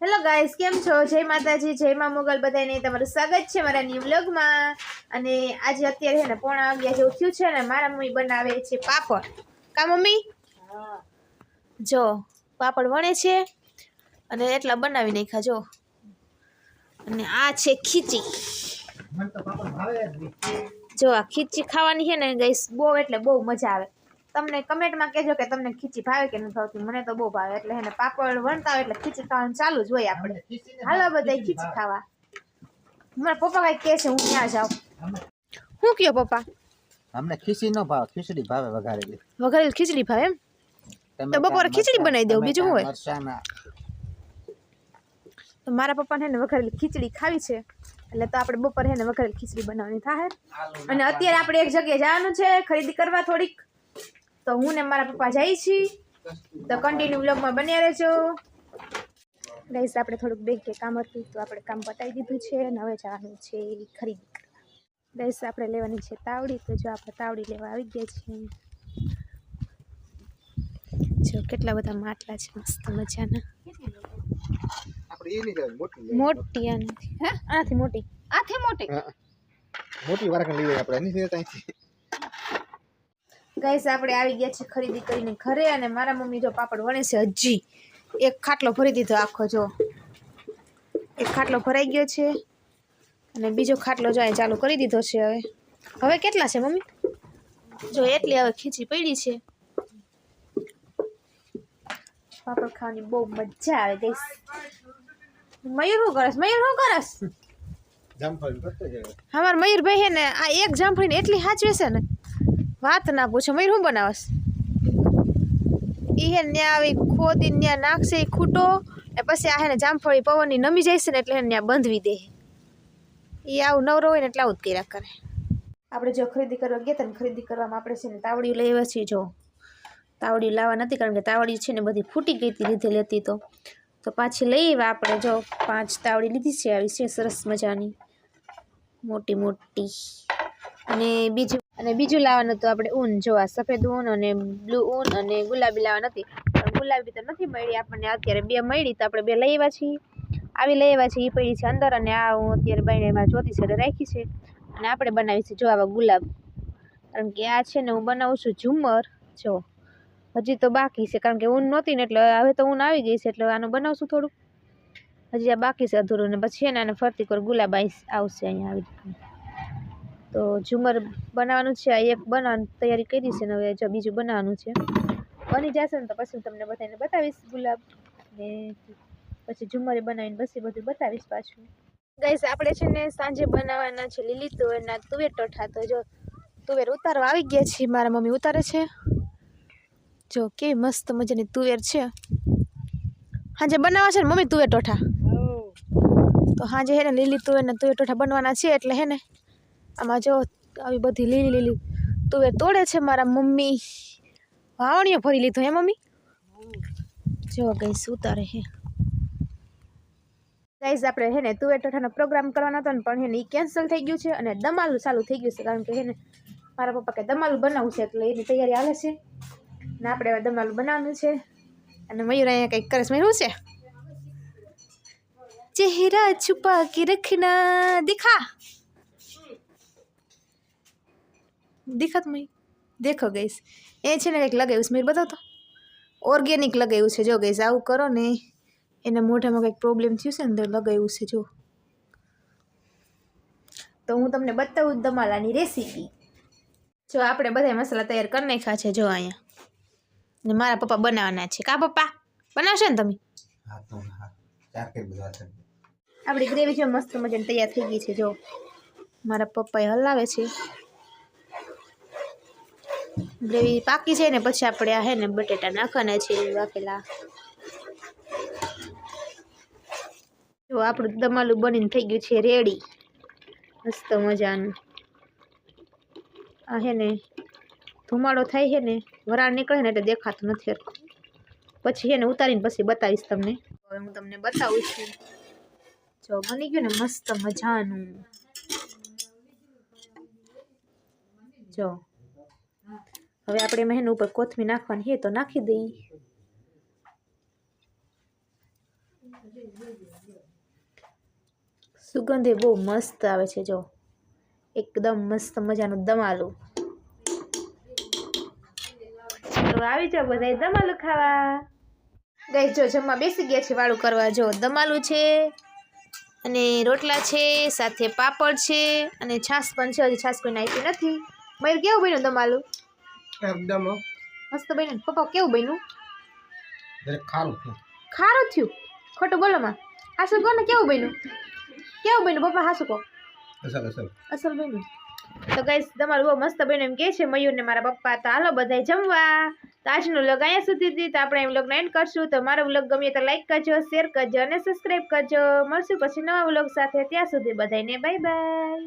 Hello guys કેમ છો? જય માતાજી જય મા મોગલ બધાને તમારું સ્વાગત છે મારા ન્યૂ વ્લોગમાં અને આજે અત્યારે છે ને પોણા અગિયાર જેવું થયું છે ને મારા મમ્મી બનાવે છે પાપડ. કા મમ્મી? જો પાપડ વણે છે અને એટલા બનાવી નાખ્યા જો. અને આ છે ખીચી. જો આ ખીચી ખાવાની છે ને ગાઈસ બહુ એટલે બહુ મજા આવે. તમને કમેન્ટમાં કહેજો કે તમને ખીચી ભાવે કે ન ભાવતી. મને તો બહુ ભાવે. એટલે એને પાપડ વણતા હોય એટલે ખીચી ખાવાનું ચાલુ જ હોય આપણે. હાલો બધા ખીચી ખાવા. મારા પપ્પા કઈ કહે છે હું ત્યાં જાઉં. હું કયો પપ્પા? અમને ખીચડી નો ભાવ ખીચડી ભાવે વઘારેલી વઘારેલી ખીચડી ભાવે એમ? તો બપોરે ખીચડી બનાવી દઉં, બીજું હોય? તો મારા પપ્પાને ને વઘારેલી ખીચડી ખાવી છે. એટલે તો આપણે બપોરે હે ને વઘારેલી ખીચડી બનાવવાની થાય. અને અત્યારે આપણે એક જગ્યાએ જવાનું છે ખરીદી કરવા થોડીક. તો હું ને મારા પપ્પા જઈ છીએ તો કન્ટિન્યુ બ્લોગમાં બન્યા રહેજો. ગાઈસ આપણે થોડુંક બેંક કે કામ હતું તો આપણે કામ પતાવી દીધું છે અને હવે જવાનું છે ખરીદી કરવા. ગાઈસ આપણે લેવાની છે તાવડી. તો જો આપણે તાવડી લેવા આવી ગયા છીએ. જો કેટલા બધા માટલા છે મસ્ત મજાના. મોટી મોટી આનાથી. મોટી? આથી મોટી? મોટી લઈ આપણે. એની ગાઈસ આપણે આવી ગયા છે ખરીદી કરીને ઘરે અને મારા મમ્મી જો પાપડ વણે છે હજી. એક ખાટલો ભરી દીધો આખો જો. એક ખાટલો ભરાઈ ગયો છે અને બીજો ખાટલો જો ચાલુ કરી દીધો છે હવે. હવે કેટલા છે મમ્મી? જો એટલી હવે ખીચી પડી છે. પાપડ ખાવાની બહુ મજા આવે ગઈસ. મયુર શું કરસ? મયુર શું કરસ. અમાર મયુરભાઈ હે ને આ એક જામફળીને એટલી સાચવે છે ને. વાત ના પૂછો મય શું બનાવસ ઈ હે ન્યા આવી ખોદી ન્યા નાખશે ખૂટો, ને પછી આ હે ને જામફળી પવનની નમી છે ને એટલે ન્યા બંધવી દે. ઈ આવું નવરો હોય ને એટલે આવું જ કર્યા કરે. આપણે જો ખરીદી કરવા ગયા હતા ખરીદી કરવામાં આપણે છે ને તાવડી લઈ આવ્યા છીએ જો. તાવડી લાવવા નથી કારણ કે તાવડી છે ને બધી ફૂટી ગઈ હતી લીધેલી હતી તો. તો પાછી લઈ આવ્યા આપણે જો, પાંચ તાવડી લીધી છે, આવી છે સરસ મજાની. મોટી મોટી. અને બીજું અને બીજું લાવવાનું હતું આપણે ઊન, જો આ સફેદ ઊન અને બ્લુ ઊન અને ગુલાબી લાવવા હતી પણ ગુલાબી તો નથી મળી, આપણને અત્યારે બે મળી તો આપણે બે લઈ છીએ. આવી લઈ આવ્યા છીએ એ પડી છે અંદર અને આ હું અત્યારે બાઈને એમાં જોતી છે રાખી છે. અને આપણે બનાવી છે, જો આવા ગુલાબ. કારણ કે આ છે ને હું બનાવું છું ઝુમર જો. હજી તો બાકી છે, કારણ કે ઊન નહોતી ને એટલે હવે તો ઊન આવી ગઈ છે, એટલે આનું બનાવશું થોડુંક. હજી આ બાકી છે અધૂરું ને પછી છે ને આને ફરતી કર ગુલાબ આવશે અહીંયા આવી તો ઝુમર બનાવવાનું છે આ એક બનાવવાની તૈયારી કરી છે ને હવે જો બીજું બનાવવાનું છે. બની જશે ને તો પછી હું તમને બધાને બતાવીશ ગુલાબ ને પછી ઝુમરે બનાવીને પછી બધું બતાવીશ પાછું. ગાઈસ આપણે છે ને સાંજે બનાવવાના છે લીલી તુવેરના તુવેર ટોઠા. તો જો તુવેર ઉતારવા આવી ગયા છીએ મારા મમ્મી ઉતારે છે. જો કેવી મસ્ત મજાની તુવેર છે. હાજે બનાવવા છે ને મમ્મી તુવેર ટોઠા? તો હાજે હે ને લીલી તુવેરના તુવેર ટોઠા બનવાના છે એટલે હે ને આમાં જો આવી બધી લીલી લીલી તુવેર તોડે છે મારા મમ્મી. વાવણીઓ ભરી લીધો હે મમ્મી? જો ગઈસ ઉતારે હે. ગાઈઝ આપણે હે ને તુવેર ઠોઠાનો પ્રોગ્રામ કરવાનો હતો ને, પણ હે ને એ કેન્સલ થઈ ગયું છે અને દમાલું ચાલુ થઈ ગયું છે, કારણ કે હે ને મારા પપ્પા કે દમાલું બનાવવું છે એટલે એની તૈયારી હાલે છે. ને આપણે હવે દમાલું બનાવવાનું છે. અને મયુર અહીંયા કંઈક કરે છે. મયુર છે? ચહેરા છુપા કે રખના, દિખા. દિખા તમે દેખો ગઈશ એ છે ને કંઈક લગાવ્યું છે મેં બતાવતો ઓર્ગેનિક લગાવ્યું છે જો ગઈશ આવું કરો ને એને મોઢામાં કંઈક પ્રોબ્લેમ થયું છે ને તો લગાવ્યું છે જો તો હું તમને બતાવું દમાલાની રેસીપી જો આપણે બધા મસાલા તૈયાર કરી નાખ્યા છે જો અહીંયા ને મારા પપ્પા બનાવવાના છે કા પપ્પા બનાવશો ને તમે છે આપણી ગ્રેવી જો મસ્ત મજાની તૈયાર થઈ ગઈ છે જો મારા પપ્પાએ હલાવે છે ગ્રેવી પાકી છે ને પછી આપણે આ હે ને બટેટા નાખવાના છે વાફેલા જો આપણું દમાલું બનીને થઈ ગયું છે રેડી. મસ્ત મજાનું. આ હે ને ધુમાડો થાય છે ને વરાળ નીકળે ને એટલે દેખાતું નથી હરખું. પછી એને ઉતારીને પછી બતાવીશ તમને. હવે હું તમને બતાવું છું. જો બની ગયું ને મસ્ત મજાનું. જો. હવે આપણે એમાં ઉપર કોથમી નાખવાની છે તો નાખી દઈ. સુગંધ એ બહુ મસ્ત આવે છે, જો. એકદમ મસ્ત મજાનું દમાલું. આવી જાઓ બધા દમાલું ખાવા. ગઈ જો જમવા બેસી ગયા છે વાળું કરવા. જો દમાલું છે અને રોટલા છે, સાથે પાપડ છે અને છાશ પણ છે. હજી છાશ કોઈ નાખી નથી. મયુર, કેવું બન્યું દમાલું? એકદમ મસ્ત બન્યું પપ્પા કેવું બન્યું? દરેક ખારું થયું. ખારું થયું? ખોટું બોલો માં. હાસુ કહો ને કેવું બન્યું? કેવું બન્યું? પપ્પા હાસુ કહો. અસલ અસલ. અસલ બન્યું. તો ગાઈસ તમારું બહુ મસ્ત બન્યું. એમ કે છે મયુર ને મારા પપ્પા તો હાલો બધાય જમવા. તો આજનો વ્લોગ અહીંયા સુધી હતી તો આપણે વ્લોગને એન્ડ કરશું. તો મારો વ્લોગ ગમે તો લાઈક કરજો શેર કરજો અને સબસ્ક્રાઈબ કરજો. મળશું પછી નવા વ્લોગ સાથે. ત્યાં સુધી બધાને બાય બાય